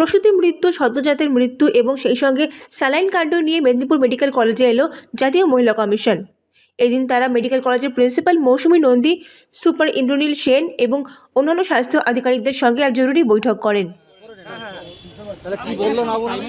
প্রসূতি মৃত্যু সদ্যজাতের মৃত্যু এবং সেই সঙ্গে স্যালাইন কাণ্ড নিয়ে মেদিনীপুর মেডিকেল কলেজে এলো জাতীয় মহিলা কমিশন এদিন তারা মেডিকেল কলেজের প্রিন্সিপাল মৌসুমী নন্দী সুপার ইন্দ্রনীল সেন এবং অন্যান্য স্বাস্থ্য আধিকারিকদের সঙ্গে এক জরুরি বৈঠক করেন তাহলে কি বলল না বলল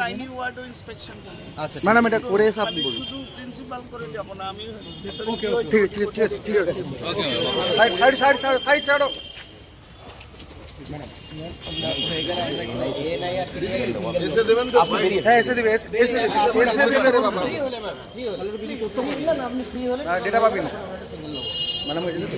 গাইনি ওয়ার্ডও ইন্সপেকশন করব আচ্ছা ম্যাডাম এটা করে এসে আপনি বলুন শুধু প্রিন্সিপাল করে যাব না আমি ভেতরে ওকে ঠিক আছে ঠিক আছে ঠিক আছে side side side side side ছাড়ো এসে দেবেন তো ভাই হ্যাঁ এসে দিবে এসে এসে দিবে এসে দিবে রে বাবা হ্যাঁ ডেটা পাবি না ম্যাডাম ওই জন্য তো।